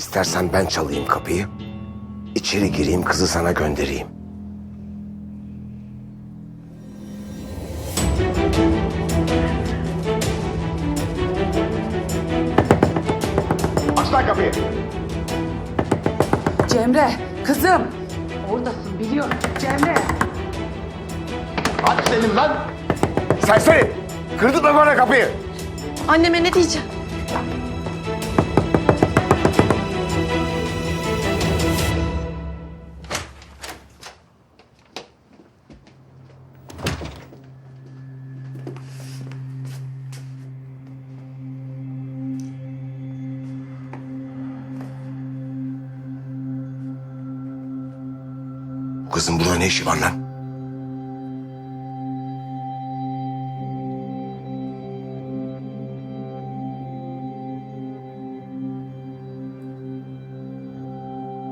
İstersen ben çalayım kapıyı. İçeri gireyim kızı sana göndereyim. Aç lan kapıyı. Cemre, kızım. Oradasın biliyorum. Cemre. Aç dedim lan. Serseri. Kırdın mı bana kapıyı? Anneme ne diyeceğim? Kızın burada ne işi var lan?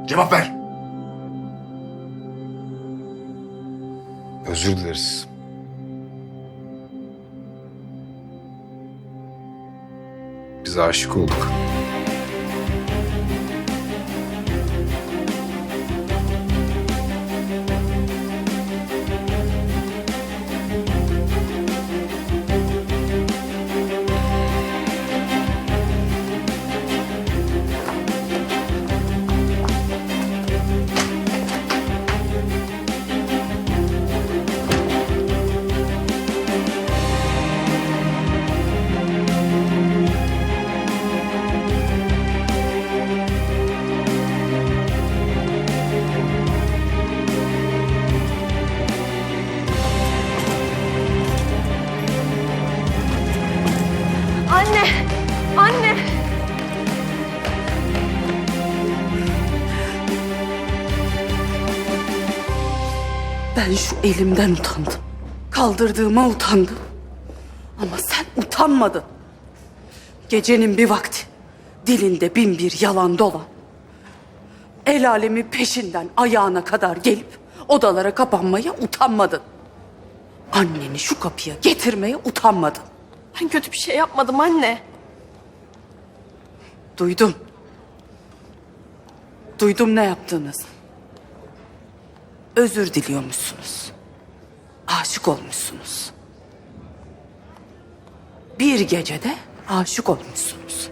Cevap ver. Özür dileriz. Biz aşık olduk. Ben şu elimden utandım. Kaldırdığıma utandım. Ama sen utanmadın. Gecenin bir vakti dilinde bin bir yalan dolan. El alemi peşinden ayağına kadar gelip odalara kapanmaya utanmadın. Anneni şu kapıya getirmeye utanmadın. Ben kötü bir şey yapmadım anne. Duydum. Duydum ne yaptığınızı. Özür diliyormuşsunuz. Aşık olmuşsunuz. Bir gecede aşık olmuşsunuz.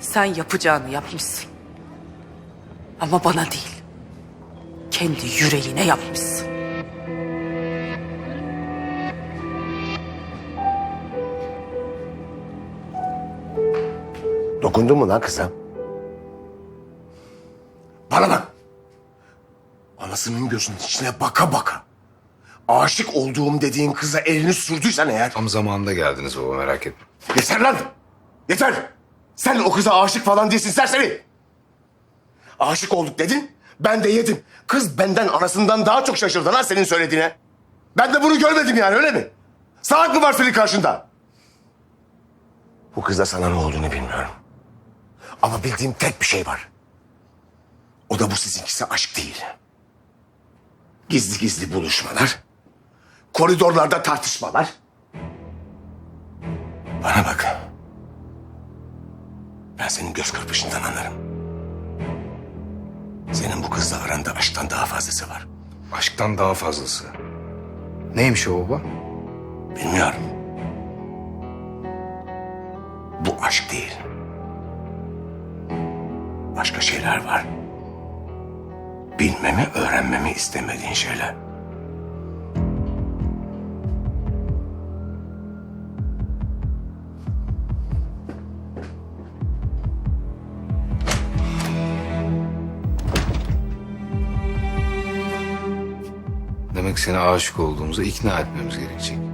Sen yapacağını yapmışsın. Ama bana değil. Kendi yüreğine yapmışsın. Dokundun mu lan kıza? Anasının gözünün içine baka baka. Aşık olduğum dediğin kıza elini sürdüysen eğer... Tam zamanında geldiniz baba merak etme. Yeter lan! Yeter! Sen o kıza aşık falan değilsin serseri! Aşık olduk dedin, ben de yedim. Kız benden anasından daha çok şaşırdı lan senin söylediğine. Ben de bunu görmedim yani öyle mi? Salak mı var senin karşında? Bu kızda sana ne olduğunu bilmiyorum. Ama bildiğim tek bir şey var. O da bu sizinkisi aşk değil. Gizli gizli buluşmalar. Koridorlarda tartışmalar. Bana bak. Ben senin göz kırpışından anlarım. Senin bu kızla aranda aşktan daha fazlası var. Aşktan daha fazlası. Neymiş o baba? Bilmiyorum. Bu aşk değil. Başka şeyler var. Bilmemi, öğrenmemi istemediğin şeyler. Demek seni aşık olduğumuza ikna etmemiz gerekecek.